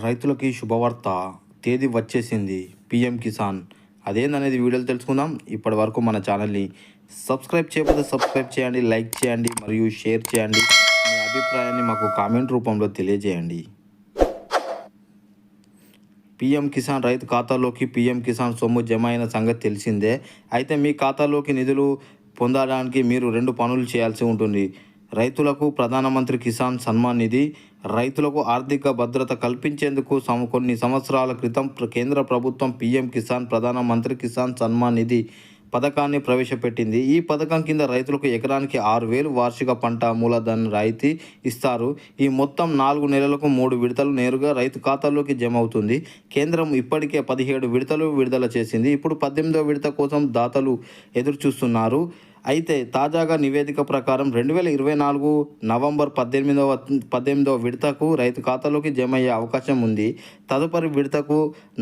రైతులకి శుభవార్త. తేదీ వచ్చేసింది. పిఎం కిసాన్. అదేందనేది వీడియోలు తెలుసుకుందాం. ఇప్పటి వరకు మన ఛానల్ని సబ్స్క్రైబ్ చేయకపోతే సబ్స్క్రైబ్ చేయండి లైక్ చేయండి మరియు షేర్ చేయండి. మీ అభిప్రాయాన్ని మాకు కామెంట్ రూపంలో తెలియజేయండి. పీఎం కిసాన్ రైతు ఖాతాలోకి పీఎం కిసాన్ సొమ్ము జమ అయిన సంగతి తెలిసిందే. అయితే మీ ఖాతాలోకి నిధులు పొందడానికి మీరు రెండు పనులు చేయాల్సి ఉంటుంది. రైతులకు ప్రధానమంత్రి కిసాన్ సన్మాన్ నిధి రైతులకు ఆర్థిక భద్రత కల్పించేందుకు సమ కొన్ని సంవత్సరాల క్రితం కేంద్ర ప్రభుత్వం పీఎం కిసాన్ ప్రధానమంత్రి కిసాన్ సన్మాన్ నిధి పథకాన్ని ప్రవేశపెట్టింది. ఈ పథకం కింద రైతులకు ఎకరానికి ఆరు వేలు వార్షిక పంట మూలధన రాయితీ ఇస్తారు. ఈ మొత్తం నాలుగు నెలలకు మూడు విడతలు నేరుగా రైతు ఖాతాల్లోకి జమ అవుతుంది. కేంద్రం ఇప్పటికే పదిహేడు విడతలు విడుదల చేసింది. ఇప్పుడు పద్దెనిమిదో విడత కోసం దాతలు ఎదురు చూస్తున్నారు అయితే తాజాగా నివేదిక ప్రకారం రెండు వేల ఇరవై నాలుగు నవంబర్ పద్దెనిమిదవ పద్దెనిమిదవ విడతకు రైతు ఖాతాలోకి జమ అయ్యే అవకాశం ఉంది. తదుపరి విడతకు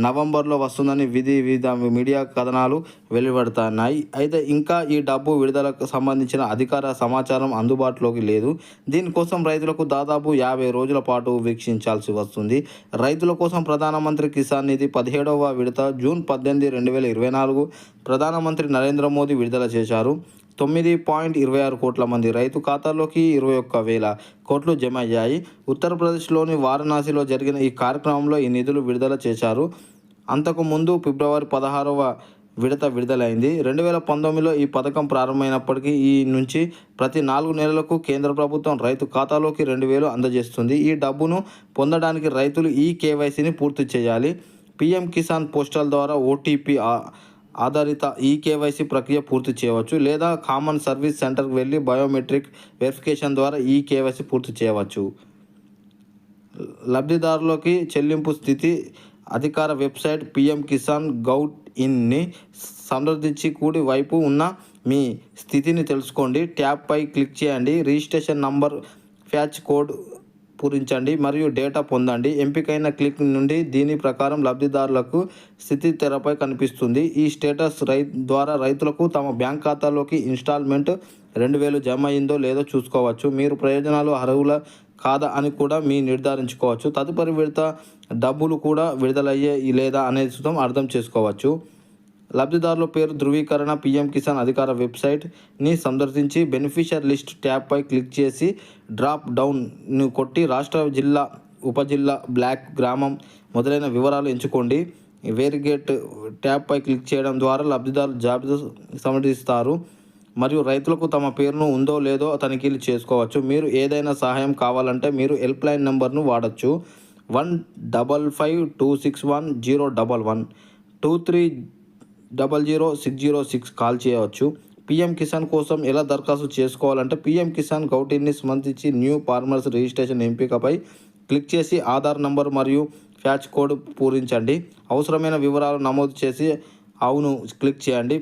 నవంబర్లో వస్తుందని విధి వివిధ మీడియా కథనాలు వెలువడుతున్నాయి. అయితే ఇంకా ఈ డబ్బు విడుదలకు సంబంధించిన అధికార సమాచారం అందుబాటులోకి లేదు. దీనికోసం రైతులకు దాదాపు యాభై రోజుల పాటు వీక్షించాల్సి వస్తుంది. రైతుల కోసం ప్రధానమంత్రి కిసాన్ నిధి పదిహేడవ విడత జూన్ పద్దెనిమిది రెండు వేల ఇరవై నాలుగు ప్రధానమంత్రి నరేంద్ర మోదీ విడుదల చేశారు. తొమ్మిది పాయింట్ ఇరవై ఆరు కోట్ల మంది రైతు ఖాతాల్లోకి ఇరవై ఒక్క వేల కోట్లు జమ అయ్యాయి. ఉత్తరప్రదేశ్లోని వారణాసిలో జరిగిన ఈ కార్యక్రమంలో ఈ నిధులు విడుదల చేశారు. అంతకు ముందు ఫిబ్రవరి పదహారవ విడత విడుదలైంది. రెండు వేల పంతొమ్మిదిలో ఈ పథకం ప్రారంభమైనప్పటికీ ఈ నుంచి ప్రతి నాలుగు నెలలకు కేంద్ర ప్రభుత్వం రైతు ఖాతాలోకి రెండు వేలు అందజేస్తుంది. ఈ డబ్బును పొందడానికి రైతులు ఈ కేవైసీని పూర్తి చేయాలి. పిఎం కిసాన్ పోస్టల్ ద్వారా ఓటీపీ ఆధారిత ఈ కేవైసీ ప్రక్రియ పూర్తి చేయవచ్చు లేదా కామన్ సర్వీస్ సెంటర్కి వెళ్ళి బయోమెట్రిక్ వెరిఫికేషన్ ద్వారా ఈ కేవైసీ పూర్తి చేయవచ్చు. లబ్ధిదారులకి చెల్లింపు స్థితి అధికార వెబ్సైట్ పిఎం కిసాన్ గౌట్ ఇన్ని సంప్రదించి కూడి వైపు ఉన్న మీ స్థితిని తెలుసుకోండి. ట్యాబ్పై క్లిక్ చేయండి. రిజిస్ట్రేషన్ నంబర్ ఫ్యాచ్ కోడ్ పూరించండి మరియు డేటా పొందండి. ఎంపికైన క్లిక్ నుండి దీని ప్రకారం లబ్ధిదారులకు స్థితి తెరపై కనిపిస్తుంది. ఈ స్టేటస్ రై ద్వారా రైతులకు తమ బ్యాంక్ ఖాతాలోకి ఇన్స్టాల్మెంట్ రెండు వేలు జమ అయిందో లేదో చూసుకోవచ్చు. మీరు ప్రయోజనాలు అర్హుల కాదా అని కూడా మీ నిర్ధారించుకోవచ్చు. తదుపరి విడత డబ్బులు కూడా విడుదలయ్యే లేదా అనేది సుతం అర్థం చేసుకోవచ్చు. లబ్ధిదారుల పేరు ధృవీకరణ పీఎం కిసాన్ అధికార వెబ్సైట్ని సందర్శించి బెనిఫిషియర్ లిస్ట్ ట్యాబ్పై క్లిక్ చేసి డ్రాప్ డౌన్ను కొట్టి రాష్ట్ర జిల్లా ఉపజిల్లా బ్లాక్ గ్రామం మొదలైన వివరాలు ఎంచుకోండి. వేరిగేట్ ట్యాబ్పై క్లిక్ చేయడం ద్వారా లబ్ధిదారుల జాబితా సమర్థిస్తారు మరియు రైతులకు తమ పేరును ఉందో లేదో తనిఖీలు చేసుకోవచ్చు. మీరు ఏదైనా సహాయం కావాలంటే మీరు హెల్ప్ లైన్ నెంబర్ను వాడచ్చు. One double five two six one zero double one two three double zero six zero six call చేయవచ్చు. పిఎం కిసాన్ కోసం ఎలా దరఖాస్తు చేసుకోవాలంటే పిఎం కిసాన్ గౌటిని సంబంధించి న్యూ ఫార్మర్స్ రిజిస్ట్రేషన్ ఎంపికపై క్లిక్ చేసి ఆధార్ నంబర్ మరియు ఫ్యాచ్ కోడ్ పూరించండి. అవసరమైన వివరాలు నమోదు చేసి అవును క్లిక్ చేయండి.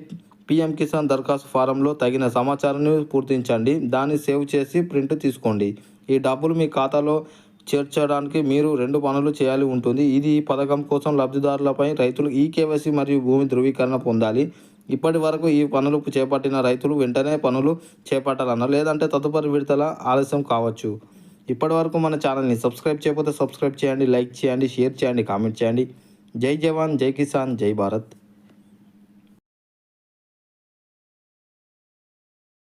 పిఎం కిసాన్ దరఖాస్తు ఫారంలో తగిన సమాచారాన్ని పూర్తించండి. దాన్ని సేవ్ చేసి ప్రింట్ తీసుకోండి. ఈ డబ్బులు మీ ఖాతాలో చేర్చడానికి మీరు రెండు పనులు చేయాలి ఉంటుంది. ఇది ఈ పథకం కోసం లబ్ధిదారులపై రైతులు ఈ కేవైసీ మరియు భూమి ధృవీకరణ పొందాలి. ఇప్పటి వరకు ఈ పనులు చేపట్టిన రైతులు వెంటనే పనులు చేపట్టాలన్న లేదంటే తదుపరి విడతల ఆలస్యం కావచ్చు. ఇప్పటి వరకు మన ఛానల్ని సబ్స్క్రైబ్ చేయకపోతే సబ్స్క్రైబ్ చేయండి లైక్ చేయండి షేర్ చేయండి కామెంట్ చేయండి. జై జవాన్ జై కిసాన్ జై భారత్.